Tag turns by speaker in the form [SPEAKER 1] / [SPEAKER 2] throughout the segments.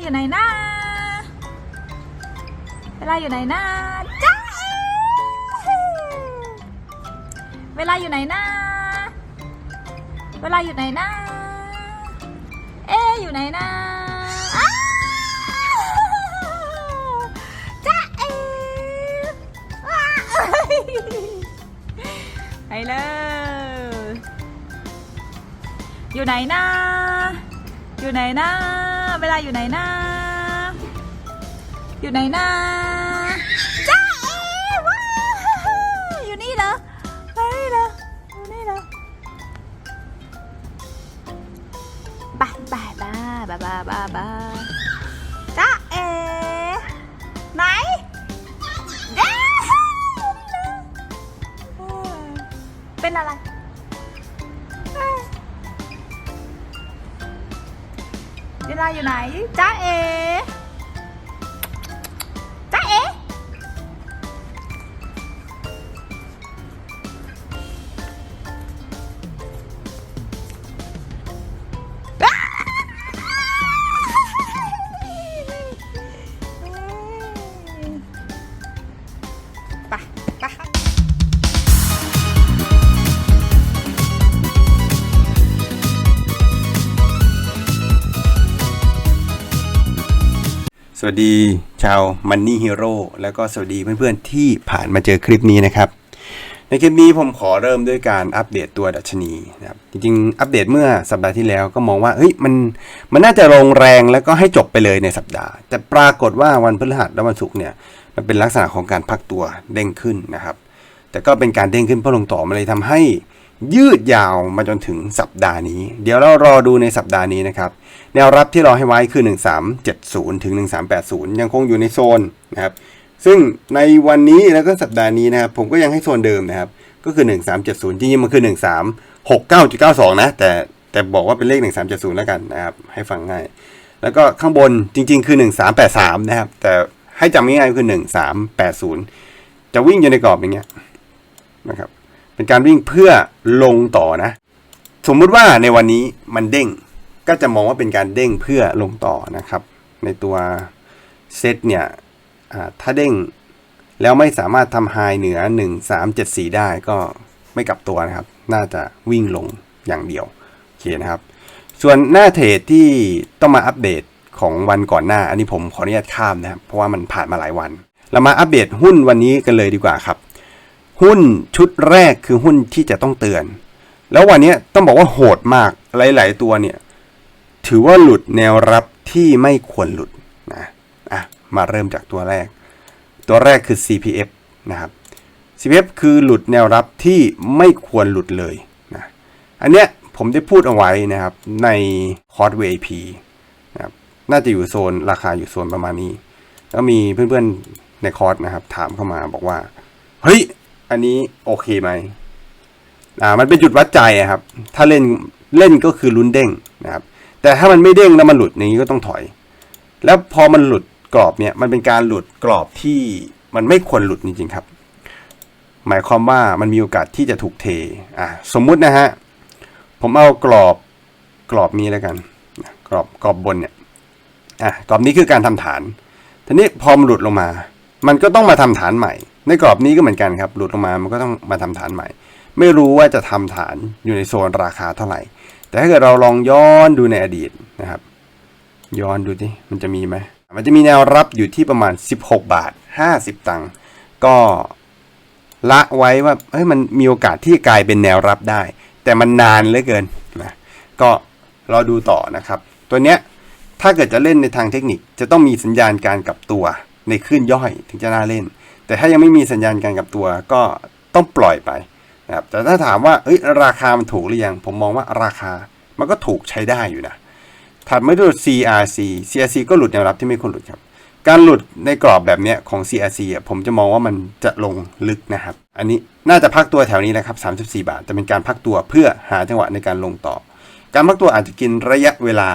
[SPEAKER 1] อยู่ไหนนะเวลาอยู่ไหนนะจ้าเอ๋เวลาอยู่ไหนนะเวลาอยู่ไหนนะเอ๊อยู่ไหนนะอ้าวจ้าเอ๋ว้าวไปเลยอยู่ไหนนะอยู่ไหนนะ เวลาอยู่ไหนนะ อยู่ไหนนะจ้าเอ๋ว้าอยู่นี่เหรออยู่นี่เหรออยู่นี่เหรอบายบายบายบายบายบายบายจ้าเอไหนเอ๊ะเป็นอะไร เวลาอยู่ไหนจ้าเอ
[SPEAKER 2] สวัสดีชาวมันนี่ฮีโร่แล้วก็สวัสดีเพื่อนๆที่ผ่านมาเจอคลิปนี้นะครับ ในคลิปนี้ผมขอเริ่มด้วยการอัปเดตตัวดัชนีนะครับจริงๆ อัปเดตเมื่อสัปดาห์ที่แล้วก็มองว่าเฮ้ยมันมันน่าจะลงแรงแล้วก็ให้จบไปเลยในสัปดาห์ แต่ปรากฏว่าวันพฤหัสและวันศุกร์เนี่ยมันเป็นลักษณะของการพักตัวเด้งขึ้นนะครับ แต่ก็เป็นการเด้งขึ้นเพราะลงต่อมาเลยทำให้ยืดยาวมาจนถึงสัปดาห์นี้ เดี๋ยวเรารอดูในสัปดาห์นี้นะครับ แนวรับที่เราให้ไว้คือ 1370 ถึง 1380 ยังคงอยู่ในโซนนะครับ ซึ่งในวันนี้แล้วก็สัปดาห์นี้นะครับ ผมก็ยังให้โซนเดิมนะครับ ก็คือ 1370 จริงๆ มันคือ 1369.92 นะ แต่แต่บอกว่าเป็นเลข 1370 แล้วกันนะครับ ให้ฟังง่าย แล้วก็ข้างบนจริง ๆ คือ 1383 นะครับ แต่ให้จำง่ายๆคือ 1380 จะวิ่งอยู่ในกรอบอย่างเงี้ยนะครับ เป็นการวิ่งเพื่อลงต่อนะ สมมุติว่าในวันนี้มันเด้ง ก็จะมองว่าเป็นการเด้งเพื่อลงต่อนะครับ ในตัวเซตเนี่ยถ้าเด้งแล้วไม่สามารถทำไฮเหนือ 1374 ได้ก็ไม่กลับตัวนะครับ น่าจะวิ่งลงอย่างเดียวโอเคนะครับ ส่วนหน้าเทรดที่ต้องมาอัปเดตของวันก่อนหน้า อันนี้ผมขออนุญาตข้ามนะครับ เพราะว่ามันผ่านมาหลายวัน เรามาอัปเดตหุ้นวันนี้กันเลยดีกว่าครับ หุ้นชุดแรกคือหุ้นที่จะต้องเตือน แล้ววันนี้ต้องบอกว่าโหดมากหลาย ๆ ตัวเนี่ย ถือว่าหลุดแนวรับที่ไม่ควรหลุดนะอะมาเริ่มจากตัวแรก ตัวแรกคือ CPF นะครับ CPF คือหลุดแนวรับที่ไม่ควรหลุดเลยนะอันเนี้ยผมได้พูดเอาไว้นะครับในคอร์ส VIP นะครับน่าจะอยู่โซนราคาอยู่โซนประมาณนี้ แล้วมีเพื่อนๆในคอร์สนะครับ ถามเข้ามาบอกว่า เฮ้ย อันนี้โอเคไหมอ่ามันเป็นจุดวัดใจอะครับ ถ้าเล่นเล่นก็คือลุ้นเด้งนะครับ แต่ถ้ามันไม่เด้งแล้วมันหลุดอย่างนี้ก็ต้องถอย แล้วพอมันหลุดกรอบเนี่ยมันเป็นการหลุดกรอบที่มันไม่ควรหลุดจริงๆครับ หมายความว่ามันมีโอกาสที่จะถูกเทอ่าสมมุตินะฮะผมเอากรอบกรอบนี้แล้วกันกรอบกรอบบนเนี่ยอะกรอบนี้คือการทำฐานทีนี้พอมันหลุดลงมา มันก็ต้องมาทำฐานใหม่ ในกรอบนี้ก็เหมือนกันครับ หลุดลงมามันก็ต้องมาทำฐานใหม่ ไม่รู้ว่าจะทำฐานอยู่ในโซนราคาเท่าไหร่ แต่ถ้าเกิดเราลองย้อนดูในอดีตนะครับ ย้อนดูดิมันจะมีไหมมันจะมีแนวรับอยู่ที่ประมาณ 16 บาท 50 ตังค์ก็ละไว้ว่าเฮ้ยมันมีโอกาสที่กลายเป็นแนวรับได้ แต่มันนานเหลือเกินนะก็รอดูต่อนะครับ ตัวเนี้ยถ้าเกิดจะเล่นในทางเทคนิคจะต้องมีสัญญาณการกลับตัวในคลื่นย่อยถึงจะน่าเล่น แต่ถ้ายังไม่มีสัญญาณการกลับตัวก็ต้องปล่อยไป นะครับแต่ถ้าถามว่าเอ้ยราคามันถูกหรือยัง ผมมองว่าราคามันก็ถูกใช้ได้อยู่นะถัดมาด้วย CRC CRC ก็หลุดแนวรับที่ไม่ควรหลุดครับการหลุดในกรอบแบบนี้ของ CRC อะผมจะมองว่ามันจะลงลึกนะครับ อันนี้น่าจะพักตัวแถวนี้นะครับ 34 บาท จะเป็นการพักตัวเพื่อหาจังหวะในการลงต่อ การพักตัวอาจจะกินระยะเวลา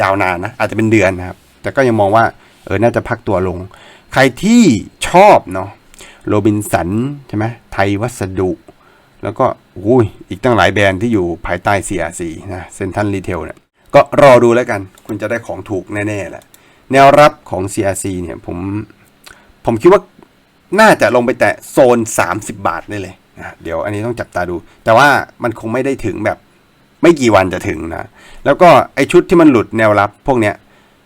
[SPEAKER 2] ยาวนานนะ อาจจะเป็นเดือนนะครับ แต่ก็ยังมองว่าเออ น่าจะพักตัวลง ใครที่ชอบเนาะ โรบินสันใช่ไหมไทยวัสดุ แล้วก็อุ้ยอีกตั้งหลายแบรนด์ที่อยู่ภายใต้ CRC นะเซนทันรีเทลเนี่ยก็รอดูแล้วกัน คุณจะได้ของถูกแน่ๆแหละแนวรับของ CRC เนี่ยผมผมคิดว่าน่าจะลงไปแตะโซน 30 บาทได้เลยนะเดี๋ยวอันนี้ต้องจับตาดู แต่ว่ามันคงไม่ได้ถึงแบบไม่กี่วันจะถึงนะแล้วก็ไอชุดที่มันหลุดแนวรับพวกเนี้ย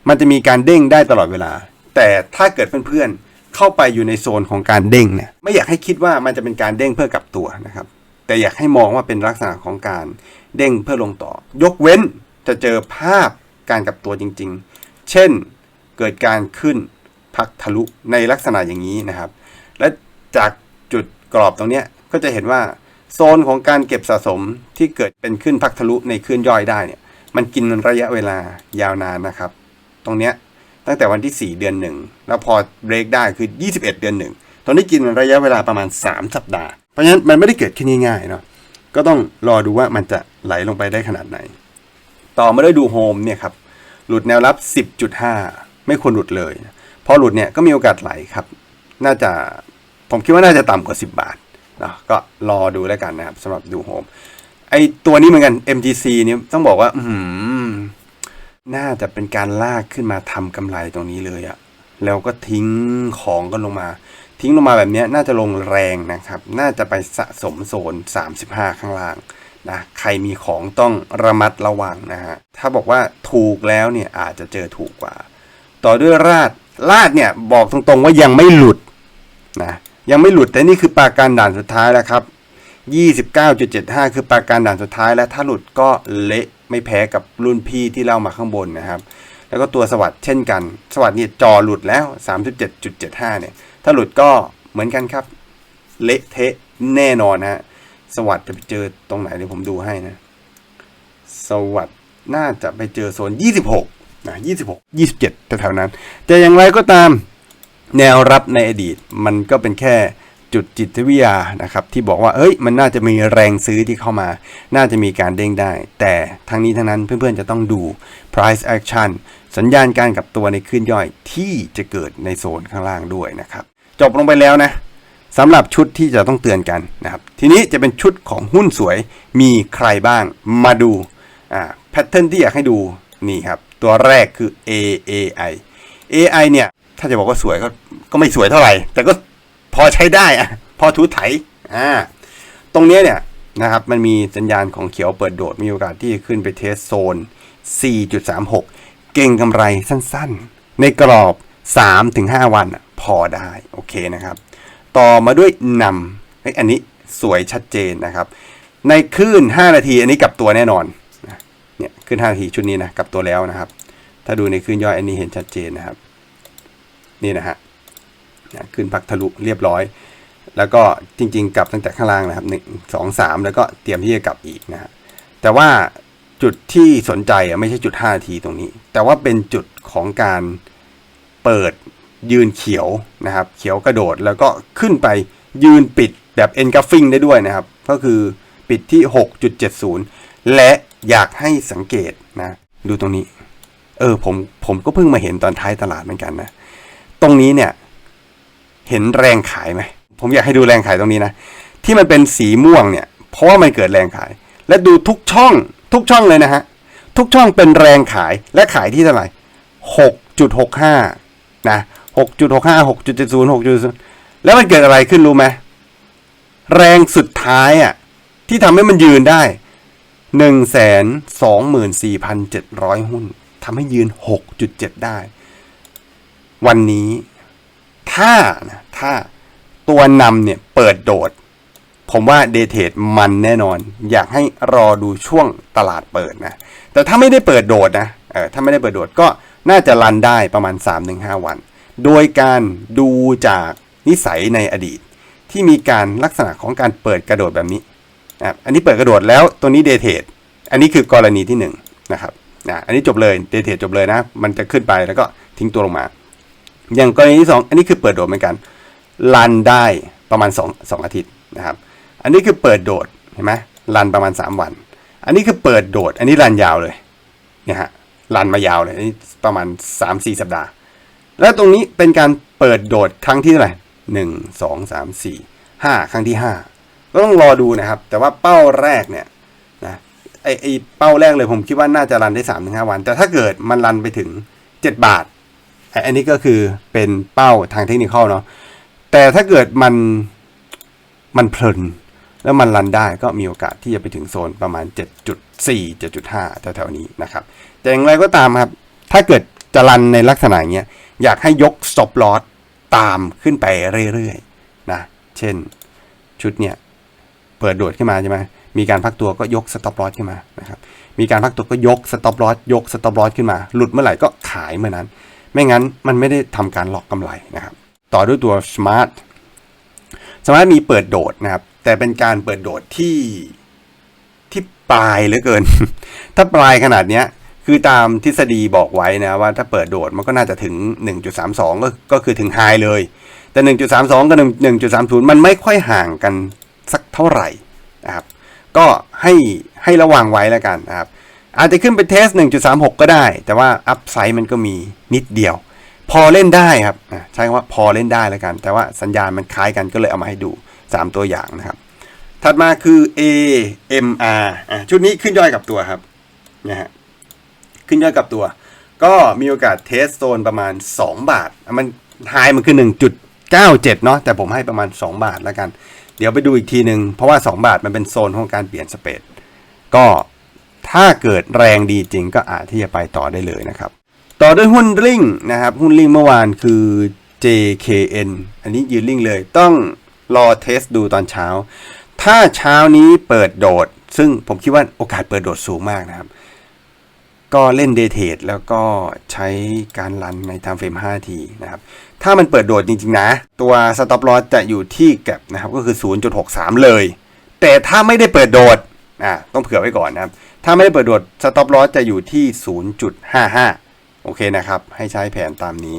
[SPEAKER 2] มันจะมีการเด้งได้ตลอดเวลา แต่ถ้าเกิดเพื่อนๆเข้าไปอยู่ในโซนของการเด้งเนี่ยไม่อยากให้คิดว่ามันจะเป็นการเด้งเพื่อกลับตัวนะครับ แต่อยากให้มองว่าเป็นลักษณะของการเด้งเพื่อลงต่อ ยกเว้นจะเจอภาพการกลับตัวจริง ๆ เช่นเกิดการขึ้นพักทะลุในลักษณะอย่างนี้นะครับ และจากจุดกรอบตรงนี้ก็จะเห็นว่าโซนของการเก็บสะสมที่เกิดเป็นขึ้นพักทะลุในขึ้นย่อยได้เนี่ยมันกินระยะเวลายาวนานนะครับ ตรงเนี้ยตั้งแต่วันที่ 4 เดือนหนึ่งแล้วพอเบรกได้คือ 21 เดือนหนึ่งตอนนี้กินระยะเวลาประมาณ 3 สัปดาห์ เพราะฉะนั้นมันไม่ได้เกิดขึ้นง่ายๆเนาะก็ต้องรอดูว่ามันจะไหลลงไปได้ขนาดไหน ต่อมาด้วยดูโฮมเนี่ยครับหลุดแนวรับ 10.5 ไม่ควรหลุดเลยพอหลุดเนี่ยก็มีโอกาสไหลครับ น่าจะผมคิดว่าน่าจะต่ำกว่า 10 บาทนะก็รอดูแล้วกันนะครับสำหรับดูโฮมไอตัวนี้เหมือนกัน MGC เนี่ยต้องบอกว่า อือหือน่าจะเป็นการลากขึ้นมาทำกำไรตรงนี้เลยอะแล้วก็ทิ้งของก็ลงมา ทิ้งลงมาแบบนี้น่าจะลงแรงนะครับ น่าจะไปสะสมโซน 35 ข้างล่างนะใครมีของต้องระมัดระวังนะฮะ ถ้าบอกว่าถูกแล้วเนี่ยอาจจะเจอถูกกว่า ต่อด้วยราดราดเนี่ยบอกตรงๆว่ายังไม่หลุดนะยังไม่หลุดแต่นี่คือปาการด่านสุดท้ายแล้วครับ 29.75 คือปาการด่านสุดท้ายแล้วถ้าหลุดก็เละไม่แพ้กับรุ่นพี่ที่เล่ามาข้างบนนะครับ แล้วก็ตัวสวัสด์เช่นกัน สวัสด์เนี่ยจอหลุดแล้ว 37.75 เนี่ย ถ้าหลุดก็เหมือนกันครับ เละเทะแน่นอนฮะสวัสด์ไปเจอตรงไหนเดี๋ยวผมดูให้นะ สวัสด์น่าจะไปเจอโซน 26 นะ 26 27แถวๆนั้น แต่อย่างไรก็ตามแนวรับในอดีต มันก็เป็นแค่จุดจิตวิทยานะครับที่บอกว่าเอ้ยมันน่าจะมีแรงซื้อที่เข้ามา น่าจะมีการเด้งได้ แต่ทั้งนี้ทั้งนั้นเพื่อนๆจะต้องดู price action สัญญาณการกลับตัวในขึ้นย่อยที่จะเกิดในโซนข้างล่างด้วยนะครับ จบลงไปแล้วนะสำหรับชุดที่จะต้องเตือนกันนะครับ ทีนี้จะเป็นชุดของหุ้นสวยมีใครบ้างมาดูอ่าแพทเทิร์นที่อยากให้ดูนี่ครับ ตัวแรกคือ AAI AI เนี่ย ถ้าจะบอกว่าสวยก็ก็ไม่สวยเท่าไหร่ แต่ก็พอใช้ได้อะพอถูไถอ่าตรงเนี้ยเนี่ยนะครับมันมีสัญญาณของเขียวเปิดโดดมีโอกาสที่จะขึ้นไปเทสโซน 4.36 เก่งกำไรสั้นๆ ในกรอบ 3-5 วันอะ พอได้โอเคนะครับ ต่อมาด้วยนำเฮ้อันนี้สวยชัดเจนนะครับ ในคลื่น 5 นาที อันนี้กลับตัวแน่นอนเนี่ยขึ้น5นาทีชุดนี้นะกลับตัวแล้วนะครับ ถ้าดูในคลื่นย่อยอันนี้เห็นชัดเจนนะครับ นี่นะฮะนะขึ้นพักทะลุเรียบร้อย แล้วก็จริง ๆ กลับตั้งแต่ข้างล่างนะครับหนึ่งสองสามแล้วก็เตรียมที่จะกลับอีกนะฮะแต่ว่าจุดที่สนใจอะไม่ใช่จุด 5 นาทีตรงนี้ แต่ว่าเป็นจุดของการเปิด ยืนเขียวนะครับ เขียวกระโดดแล้วก็ขึ้นไปยืนปิดแบบเอ็นก f ฟิงได้ด้วยนะครับ ก็คือปิดที่ 6.70 และอยากให้สังเกตนะ ดูตรงนี้ เออผมผมก็เพิ่งมาเห็นตอนท้ายตลาดเหมือนกันนะ ตรงนี้เนี่ย เห็นแรงขายไหม ผมอยากให้ดูแรงขายตรงนี้นะ ที่มันเป็นสีม่วงเนี่ย เพราะว่ามันเกิดแรงขาย และดูทุกช่อง ทุกช่องเลยนะฮะ ทุกช่องเป็นแรงขายและขายที่เท่าไหร่หกจุดหกห้านะ หกจุดหกห้าหกจุดเจ็ดศูนย์หกจุดแล้วมันเกิดอะไรขึ้นรู้ไหมแรงสุดท้ายอะ ที่ทำให้มันยืนได้หนึ่งแสนสองหมื่นสี่พันเจ็ดร้อยหุ้นทำให้ยืนหกจุดเจ็ดได้ วันนี้ ถ้านะถ้าตัวนำเนี่ยเปิดโดด ผมว่าเดทเทดมันแน่นอน อยากให้รอดูช่วงตลาดเปิดนะ แต่ถ้าไม่ได้เปิดโดดนะเออถ้าไม่ได้เปิดโดดก็น่าจะรันได้ประมาณ 3-5 วัน โดยการดูจากนิสัยในอดีต ที่มีการลักษณะของการเปิดกระโดดแบบนี้นะอันนี้เปิดกระโดดแล้วตัวนี้เดทเทดอันนี้คือกรณีที่1นงนะครับนะอันนี้จบเลยเดทเทดจบเลยนะ มันจะขึ้นไปแล้วก็ทิ้งตัวลงมา อย่างกรณีที่ 2 อันนี้คือเปิดโดดเหมือนกันรันได้ประมาณ 2 2 อาทิตย์นะครับ อันนี้คือเปิดโดดเห็นไหมรันประมาณ 3 วัน อันนี้คือเปิดโดด อันนี้รันยาวเลยเนี่ยฮะรันมายาวเลยอันนี้ประมาณ 3-4 สัปดาห์ แล้วตรงนี้เป็นการเปิดโดดครั้งที่เท่าไหร่หนึ่งสองสามสี่ห้าครั้งที่ห้าก็ต้องรอดูนะครับ แต่ว่าเป้าแรกเนี่ยนะไอไอเป้าแรกเลยผมคิดว่าน่าจะรันได้สามถึงห้าวัน แต่ถ้าเกิดมันรันไปถึงเจ็ดบาทอะอันนี้ก็คือเป็นเป้าทางเทคนิคเนาะแต่ถ้าเกิดมันมันเพลิน แล้วมันรันได้ก็มีโอกาสที่จะไปถึงโซนประมาณ 7.4 7.5แถวๆนี้นะครับ แต่อย่างไรก็ตามครับ ถ้าเกิดจะรันในลักษณะอย่างเงี้ย อยากให้ยก stop loss ตามขึ้นไปเรื่อยๆนะเช่นชุดเนี้ยเปิดโดดขึ้นมาใช่ไหมมีการพักตัวก็ยก stop loss ขึ้นมานะครับมีการพักตัวก็ยก stop loss ยก stop loss ขึ้นมา หลุดเมื่อไหร่ก็ขายเมื่อนั้น ไม่งั้นมันไม่ได้ทำการหลอกกำไรนะครับต่อด้วยตัว smart smart มีเปิดโดดนะครับแต่เป็นการเปิดโดดที่ที่ปลายเหลือเกิน ถ้าปลายขนาดเนี้ย คือตามทฤษฎีบอกไว้นะว่าถ้าเปิดโดดมันก็น่าจะถึง 1.32 ก็ก็คือถึงไฮเลย แต่ 1.32 กับ 1.30 มันไม่ค่อยห่างกันสักเท่าไหร่นะครับก็ให้ให้ระวังไว้แล้วกันนะครับอาจจะขึ้นไปเทส 1.36 ก็ได้ แต่ว่าอัพไซด์มันก็มีนิดเดียว พอเล่นได้ครับใช้คำว่าพอเล่นได้แล้วกัน แต่ว่าสัญญาณมันคล้ายกันก็เลยเอามาให้ดู 3 ตัวอย่างนะครับ ถัดมาคือ AMR อะชุดนี้ขึ้นย่อยกับตัวครับนะฮะ ขึ้นย่อยกับตัว ก็มีโอกาสเทสโซนประมาณ 2 บาท มันไฮมันคือ 1.97 เนาะแต่ผมให้ประมาณ 2 บาทแล้วกัน เดี๋ยวไปดูอีกทีหนึ่งเพราะว่า 2 บาทมันเป็นโซนของการเปลี่ยนสเปดก็ถ้าเกิดแรงดีจริงก็อาจที่จะไปต่อได้เลยนะครับ ต่อด้วยหุ้นลิงนะครับ หุ้นลิงเมื่อวานคือ JKN อันนี้ยืนลิงเลยต้องรอเทสดูตอนเช้า ถ้าเช้านี้เปิดโดด ซึ่งผมคิดว่าโอกาสเปิดโดดสูงมากนะครับ ก็เล่นเดทเทดแล้วก็ใช้การรันใน time frame 5ทีนะครับ ถ้ามันเปิดโดดจริงๆนะ ตัว stop loss จะอยู่ที่แก็บนะครับก็คือ 0.63 เลย แต่ถ้าไม่ได้เปิดโดดอ่าต้องเผื่อไว้ก่อนนะครับ ถ้าไม่ได้เปิดโดด stop loss จะอยู่ที่ 0.55 โอเคนะครับ ให้ใช้แผนตามนี้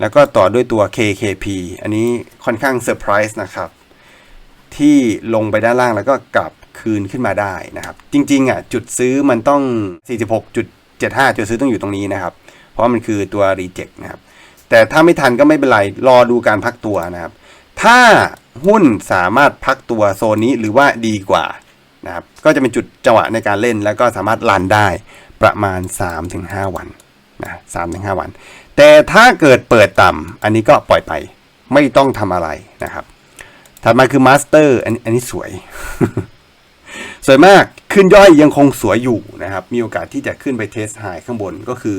[SPEAKER 2] แล้วก็ต่อด้วยตัว KKP อันนี้ค่อนข้างเซอร์ไพรส์นะครับ ที่ลงไปด้านล่างแล้วก็กลับ คืนขึ้นมาได้นะครับ จริงๆอะจุดซื้อมันต้อง 46.75 จุดซื้อต้องอยู่ตรงนี้นะครับ เพราะมันคือตัว reject นะครับ แต่ถ้าไม่ทันก็ไม่เป็นไร รอดูการพักตัวนะครับ ถ้าหุ้นสามารถพักตัวโซนนี้หรือว่าดีกว่านะครับ ก็จะเป็นจุดจังหวะในการเล่น แล้วก็สามารถลันได้ประมาณ 3-5 วันนะ3-5วัน แต่ถ้าเกิดเปิดต่ำอันนี้ก็ปล่อยไป ไม่ต้องทำอะไรนะครับ ถัดมาคือมาสเตอร์อันนี้สวย สวยมากขึ้นย่อยยังคงสวยอยู่นะครับ มีโอกาสที่จะขึ้นไปเทสไฮข้างบนก็คือ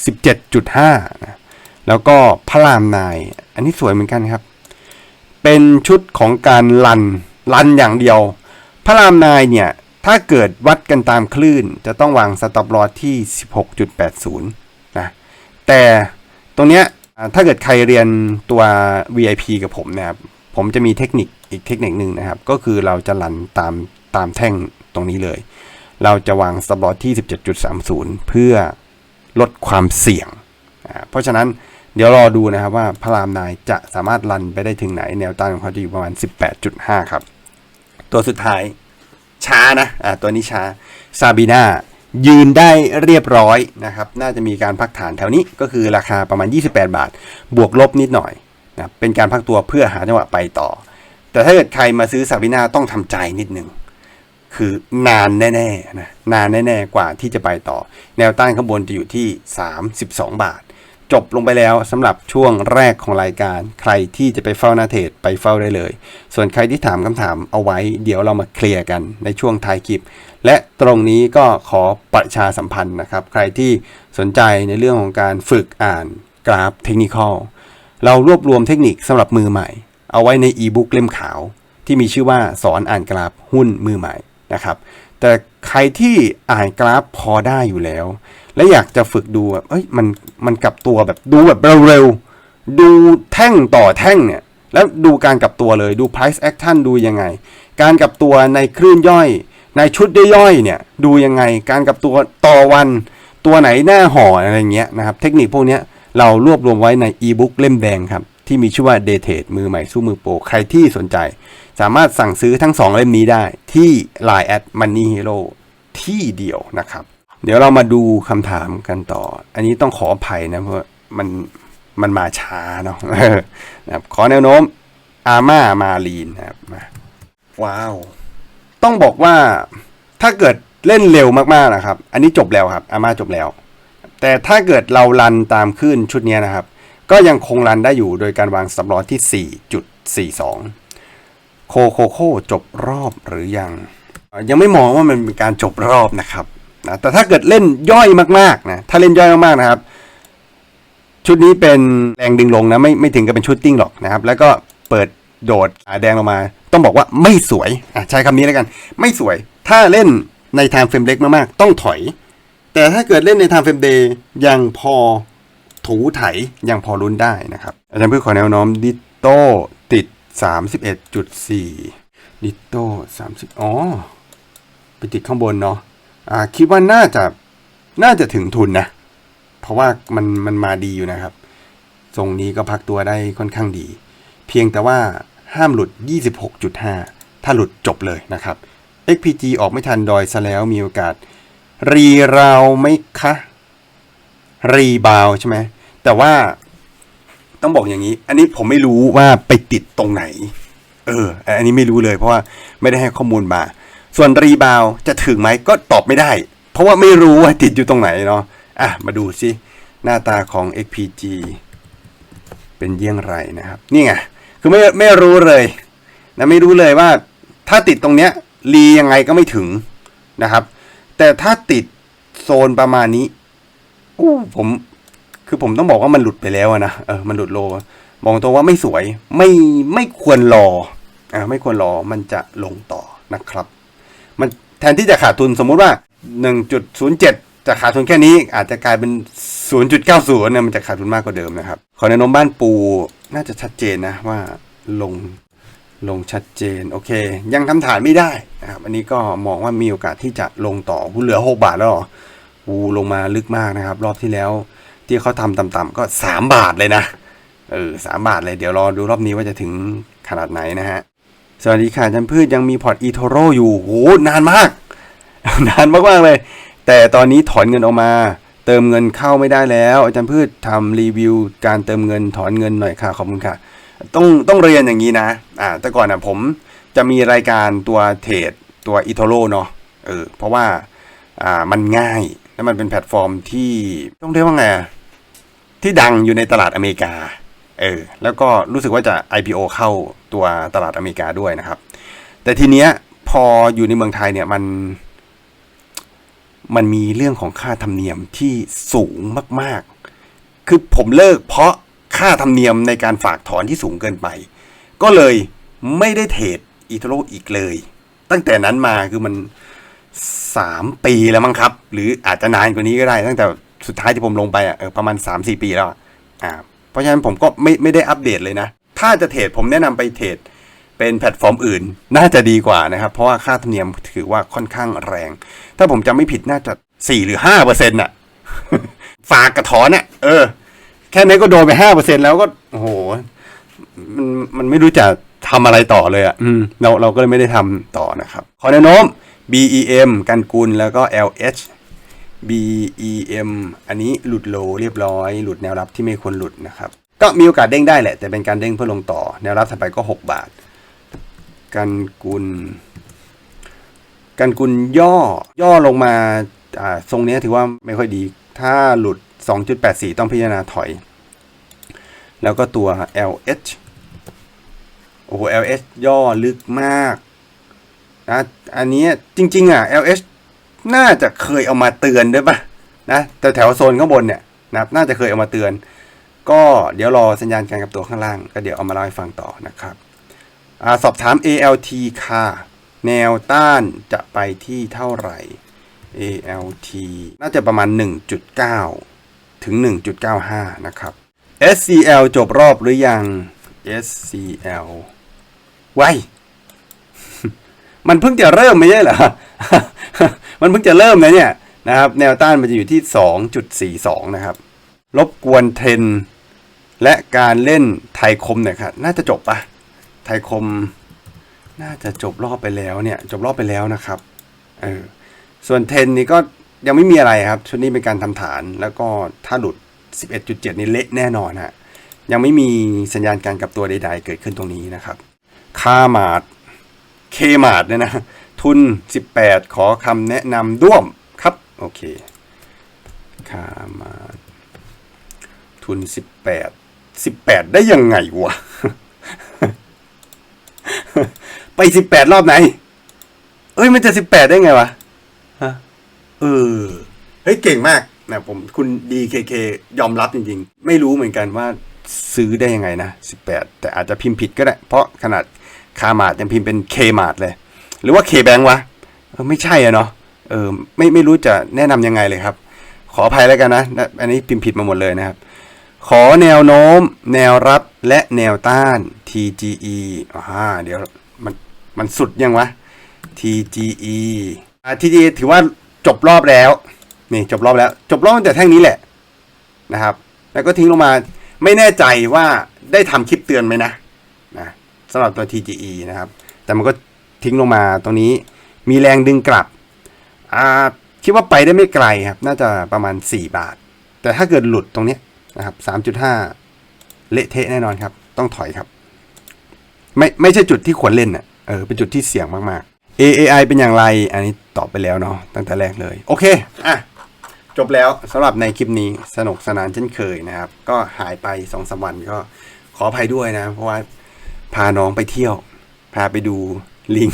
[SPEAKER 2] 67.5นะแล้วก็พระรามนาย อันนี้สวยเหมือนกันครับ เป็นชุดของการลันลันอย่างเดียว พระรามนายเนี่ย ถ้าเกิดวัดกันตามคลื่น จะต้องวางสต็อปลอที่ 16.80 นะ แต่ตรงเนี้ยถ้าเกิดใครเรียนตัว VIP กับผมนะครับ ผมจะมีเทคนิคอีกเทคนิคหนึ่งนะครับ ก็คือเราจะลันตาม ตามแท่งตรงนี้เลย เราจะวางสต็อปลอสที่ 17.30 เพื่อลดความเสี่ยง เพราะฉะนั้นเดี๋ยวรอดูนะครับว่าพระรามนายจะสามารถลันไปได้ถึงไหนแนวต้านของเขาจะอยู่ประมาณ 18.5 ครับ ตัวสุดท้ายช้านะอ่าตัวนี้ช้าซาบีนายืนได้เรียบร้อยนะครับ น่าจะมีการพักฐานแถวนี้ก็คือราคาประมาณ 28 บาท บวกลบนิดหน่อยนะเป็นการพักตัวเพื่อหาจังหวะไปต่อ แต่ถ้าเกิดใครมาซื้อซาบีนาต้องทำใจนิดนึง คือนานแน่ๆนะนานแน่ๆกว่าที่จะไปต่อ แนวต้านข้างบนจะอยู่ที่ 32 บาท จบลงไปแล้วสำหรับช่วงแรกของรายการ ใครที่จะไปเฝ้าหน้าเทรดไปเฝ้าได้เลย ส่วนใครที่ถามคำถามเอาไว้ เดี๋ยวเรามาเคลียร์กันในช่วงท้ายคลิป และตรงนี้ก็ขอประชาสัมพันธ์นะครับ ใครที่สนใจในเรื่องของการฝึกอ่านกราฟเทคนิคอลเรารวบรวมเทคนิคสำหรับมือใหม่ เอาไว้ในอีบุ๊กเล่มขาว ที่มีชื่อว่าสอนอ่านกราฟหุ้นมือใหม่ นะครับ แต่ใครที่อ่านกราฟพอได้อยู่แล้ว และอยากจะฝึกดูแบบเอ้ยมันมันกลับตัวแบบดูแบบเร็วๆดูแท่งต่อแท่งเนี่ยแล้วดูการกลับตัวเลยดู price action ดูยังไง การกลับตัวในคลื่นย่อย ในชุดย่อยเนี่ยดูยังไง การกลับตัวต่อวัน ตัวไหนหน้าห่ออะไรเงี้ยนะครับ เทคนิคพวกนี้เรารวบรวมไว้ในอีบุ๊กเล่มแดงครับ ที่มีชื่อว่า Day Trade มือใหม่สู้มือโปรใครที่สนใจ สามารถสั่งซื้อทั้ง 2 เล่มนี้ได้ที่ Line at Money Hero ที่เดียวนะครับ เดี๋ยวเรามาดูคำถามกันต่อ อันนี้ต้องขออภัยนะเพราะมันมันมาช้าเนาะนะครับขอแนวโน้มอาม่ามาลีนนะครับมาว้าว ต้องบอกว่าถ้าเกิดเล่นเร็วมากๆนะครับ อันนี้จบแล้วครับอาม่าจบแล้ว แต่ถ้าเกิดเรารันตามขึ้นชุดเนี้ยนะครับ ก็ยังคงรันได้อยู่โดยการวางสับล้อที่ 4.42 โคโคโคจบรอบหรือยัง ยังไม่มองว่ามันเป็นการจบรอบนะครับนะแต่ถ้าเกิดเล่นย่อยมากๆนะถ้าเล่นย่อยมากๆนะครับ ชุดนี้เป็นแรงดึงลงนะไม่ไม่ถึงกับเป็นชุดติ้งหรอกนะครับ แล้วก็เปิดโดดขาแดงลงมา ต้องบอกว่าไม่สวยอะใช้คำนี้แล้วกัน ไม่สวย ถ้าเล่นในไทม์เฟรมเล็กมากๆ ต้องถอย แต่ถ้าเกิดเล่นในไทม์เฟรมเดย์ยังพอถูไถยังพอลุ้นได้นะครับ อาจารย์เพื่อขอแนวโน้มดิโต้ 31.4 ดิโต้30 อ๋อ ไปติดข้างบนเนาะอ่าคิดว่าน่าจะน่าจะถึงทุนนะ เพราะว่ามันมันมาดีอยู่นะครับ ทรงนี้ก็พักตัวได้ค่อนข้างดี เพียงแต่ว่าห้ามหลุด 26.5 ถ้าหลุดจบเลยนะครับ XPG ออกไม่ทันดอยซะแล้วมีโอกาส รีราวไหมคะ รีบาวใช่ไหมแต่ว่า ต้องบอกอย่างนี้ อันนี้ผมไม่รู้ว่าไปติดตรงไหน เออ อันนี้ไม่รู้เลยเพราะว่าไม่ได้ให้ข้อมูลมา ส่วนรีบาวจะถึงไหมก็ตอบไม่ได้ เพราะว่าไม่รู้ว่าติดอยู่ตรงไหนเนาะอะมาดูสิหน้าตาของ XPG เป็นเยี่ยงไรนะครับ นี่ไงคือไม่ไม่รู้เลยนะไม่รู้เลยว่าถ้าติดตรงเนี้ยรียังไงก็ไม่ถึงนะครับ แต่ถ้าติดโซนประมาณนี้อู้ผม คือผมต้องบอกว่ามันหลุดไปแล้วนะเออมันหลุดโลบอกตรงว่าไม่สวยไม่ไม่ควรรออ่าไม่ควรรอมันจะลงต่อนะครับ มันแทนที่จะขาดทุนสมมุติว่า 1.07 จะขาดทุนแค่นี้ อาจจะกลายเป็น 0.90เนี่ยมันจะขาดทุนมากกว่าเดิมนะครับ ขอแนะนำบ้านปูน่าจะชัดเจนนะว่าลงลงชัดเจนโอเค ยังทำฐานไม่ได้นะครับอันนี้ก็มองว่ามีโอกาสที่จะลงต่อหูเหลือ 6 บาทแล้วหรอหูลงมาลึกมากนะครับ รอบที่แล้ว ที่เขาทำต่ำๆก็ 3 บาทเลยนะเออสามบาทเลยเดี๋ยวรอดูรอบนี้ว่าจะถึงขนาดไหนนะฮะสวัสดีค่ะจันพืชยังมีพอร์ตอีโทโรอยู่โหนานมาก นานมากๆเลย แต่ตอนนี้ถอนเงินออกมา เติมเงินเข้าไม่ได้แล้วอาจารย์พืชทำรีวิว การเติมเงินถอนเงินหน่อยค่ะขอบคุณค่ะ ต้องต้องเรียนอย่างนี้นะอ่าแต่ก่อนอะผมจะมีรายการตัวเทรดตัวอีโทโรเนาะเออเพราะว่าอ่ามันง่ายแล้วมันเป็นแพลตฟอร์มที่ต้องเรียกว่าไงอะ ที่ดังอยู่ในตลาดอเมริกา เออ แล้วก็รู้สึกว่าจะ IPO เข้าตัวตลาดอเมริกาด้วยนะครับ แต่ทีเนี้ยพออยู่ในเมืองไทยเนี่ยมัน มันมีเรื่องของค่าธรรมเนียมที่สูงมาก ๆ คือผมเลิกเพราะค่าธรรมเนียมในการฝากถอนที่สูงเกินไป ก็เลยไม่ได้เทรดอีโทโรอีกเลย ตั้งแต่นั้นมาคือมันสามปีแล้วมั้งครับ หรืออาจจะนานกว่านี้ก็ได้ ตั้งแต่ สุดท้ายที่ผมลงไปอะเออประมาณสามสี่ปีแล้วอะอ่าเพราะฉะนั้นผมก็ไม่ไม่ได้อัปเดตเลยนะ ถ้าจะเทรดผมแนะนำไปเทรดเป็นแพลตฟอร์มอื่นน่าจะดีกว่านะครับ เพราะว่าค่าธรรมเนียมถือว่าค่อนข้างแรง ถ้าผมจำไม่ผิดน่าจะสี่หรือห้าเปอร์เซ็นต์่ะ ฝากกระถอนเนี่ยเออ แค่นี้ก็โดนไปห้าเปอร์เซ็นแล้วก็โอ้โหมันมันไม่รู้จะทำอะไรต่อเลยอะอืมเราเราก็เลยไม่ได้ทำต่อนะครับ ขอแนวโน้ม BEM กันกุลแล้วก็ LH BEM อันนี้หลุดโลเรียบร้อย หลุดแนวรับที่ไม่ควรหลุดนะครับ ก็มีโอกาสเด้งได้แหละ แต่เป็นการเด้งเพื่อลงต่อ แนวรับถัดไปก็ 6 บาท กันกุล กันกุลย่อย่อลงมาทรงนี้ถือว่าไม่ค่อยดี ถ้าหลุด 2.84 ต้องพิจารณาถอย แล้วก็ตัว LH โอ้โห LH ย่อลึกมากนะอันนี้จริง ๆ อะ LH น่าจะเคยเอามาเตือนด้วยป่ะนะแต่แถวโซนข้างบนเนี่ยนะน่าจะเคยเอามาเตือน ก็เดี๋ยวรอสัญญาณการกับตัวข้างล่าง ก็เดี๋ยวเอามาเล่าให้ฟังต่อนะครับอสอบถาม ALT ค่ะ แนวต้านจะไปที่เท่าไหร่ ALT น่าจะประมาณ 1.9 ถึง 1.95 นะครับ SCL จบรอบหรือยัง SCL ไว้ มันเพิ่งจะเริ่มไม่ใช่เหรอ มันเพิ่งจะเริ่มนะเนี่ยนะครับแนวต้านมันจะอยู่ที่ 2.42 นะครับ รบกวนเทรนและการเล่นไทยคมหน่อยครับน่าจะจบปะไทยคม น่าจะจบรอบไปแล้วเนี่ยจบรอบไปแล้วนะครับเออส่วนเทนนี่ก็ยังไม่มีอะไรครับชุดนี้เป็นการทำฐานแล้วก็ถ้าหลุด 11.7 นี่เละแน่นอนฮะยังไม่มีสัญญาณการกลับตัวใด ๆ เกิดขึ้นตรงนี้นะครับคามาดเคมาดเนี่ยนะ ทุน 18 ขอคำแนะนำด้วมครับ โอเคคามาทุนสิบแปดสิบแปดได้ยังไงวะ ไปสิบแปดรอบไหน เอ้ย มันจะสิบแปดได้ไงวะ ฮะ เออ เฮ้ย เก่งมากนะผมคุณ DKK ยอมรับจริง ๆ ไม่รู้เหมือนกันว่าซื้อได้ยังไงนะสิบแปดแต่อาจจะพิมพ์ผิดก็ได้ เพราะขนาดคามาดยังพิมพ์เป็นเคมาดเลย หรือว่าเคแบงวะไม่ใช่อะเนาะเออไม่ไม่รู้จะแนะนำยังไงเลยครับ ขออภัยแล้วกันนะนะ อันนี้พิมพ์ผิดมาหมดเลยนะครับ ขอแนวโน้ม แนวรับและแนวต้าน TGE อ่าเดี๋ยวมันมันสุดยังวะ TGE อ่า TGE ถือว่าจบรอบแล้วนี่จบรอบแล้ว จบรอบตั้งแต่แท่งนี้แหละนะครับ แล้วก็ทิ้งลงมาไม่แน่ใจว่าได้ทำคลิปเตือนไหมนะนะสำหรับตัว TGE นะครับ แต่มันก็ ทิ้งลงมาตรงนี้ มีแรงดึงกลับคิดว่าไปได้ไม่ไกลครับ น่าจะประมาณ 4 บาท แต่ถ้าเกิดหลุดตรงนี้นะครับ 3.5 เละเทะแน่นอนครับ ต้องถอยครับ ไม่ไม่ใช่จุดที่ควรเล่นอะเออเป็นจุดที่เสี่ยงมากๆ AAI เป็นอย่างไร อันนี้ตอบไปแล้วเนาะตั้งแต่แรกเลย โอเคอะจบแล้วสำหรับในคลิปนี้สนุกสนานเช่นเคยนะครับ ก็หายไปสองสามวันก็ขออภัยด้วยนะ เพราะว่าพาน้องไปเที่ยว พาไปดู ลิง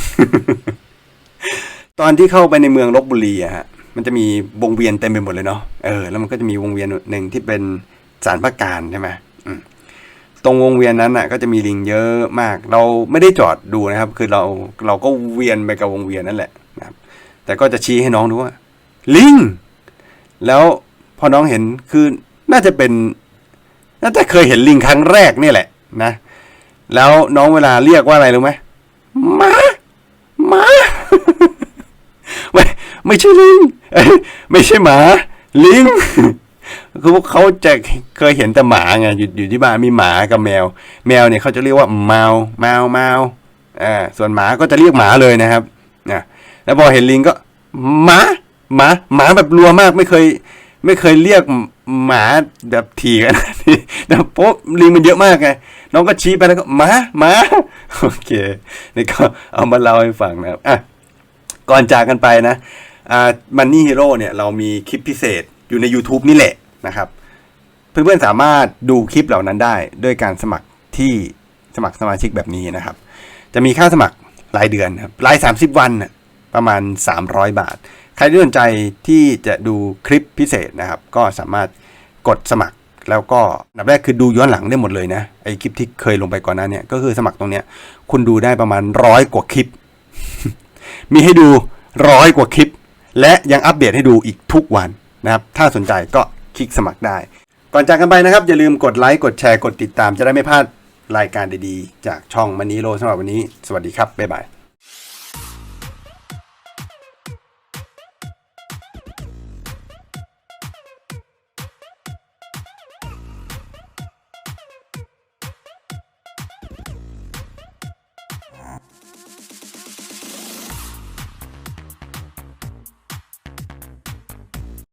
[SPEAKER 2] ตอนที่เข้าไปในเมืองลบบุรีอะฮะมันจะมีวงเวียนเต็มไปหมดเลยเนาะเออแล้วมันก็จะมีวงเวียนหนึ่งที่เป็นสารพระการใช่ไหมมตรงวงเวียนนั้นน่ะ ก็จะมีลิงเยอะมาก เราไม่ได้จอดดูนะครับ คือเราเราก็เวียนไปกับวงเวียนนั่นแหละนะครับ แต่ก็จะชี้ให้น้องดูว่า ลิง แล้วพอน้องเห็นคือน่าจะเป็น น่าจะเคยเห็นลิงครั้งแรกนี่แหละ นะ แล้วน้องเวลาเรียกว่าอะไรรู้ไหมหมาหมา ไม่ใช่ลิงไม่ใช่หมา ลิงคือพวกเขาจะเคยเห็นแต่หมาไงอยู่อยู่ที่บ้านมีหมากับแมว แมวเนี่ยเขาจะเรียกว่าแมวแมวแมวอ่าส่วนหมาก็จะเรียกหมาเลยนะครับนะแล้วพอเห็นลิงก็หมาหมาหมาแบบรัวมากไม่เคย ไม่เคยเรียกหมาแบบถี่ขนนี้นะเพราะลิงมันเยอะมากไงน้องก็ชี้ไปแล้วก็หมาหมาโอเคนี่ก็เอามาเล่าให้ฟังนะครับอะก่อนจากกันไปนะ มันนี่ฮีโร่เนี่ยเรามีคลิปพิเศษอยู่ใน YouTube นี่แหละนะครับ เพื่อนๆสามารถดูคลิปเหล่านั้นได้ด้วยการสมัครที่สมัครสมาชิกแบบนี้นะครับ จะมีค่าสมัครรายเดือนครับราย 30 วันประมาณ 300 บาท ใครที่สนใจที่จะดูคลิปพิเศษนะครับ ก็สามารถกดสมัครแล้วก็อันดับแรกคือดูย้อนหลังได้หมดเลยนะไอคลิปที่เคยลงไปก่อนหน้าเนี่ยก็คือสมัครตรงเนี้ยคุณดูได้ประมาณร้อยกว่าคลิป มีให้ดูร้อยกว่าคลิป และยังอัปเดตให้ดูอีกทุกวันนะครับ ถ้าสนใจก็คลิกสมัครได้ ก่อนจากกันไปนะครับ อย่าลืมกดไลค์ กดแชร์ กดติดตาม จะได้ไม่พลาดรายการดีๆ จากช่องมันนีโลสำหรับวันนี้ สวัสดีครับ บ๊ายบาย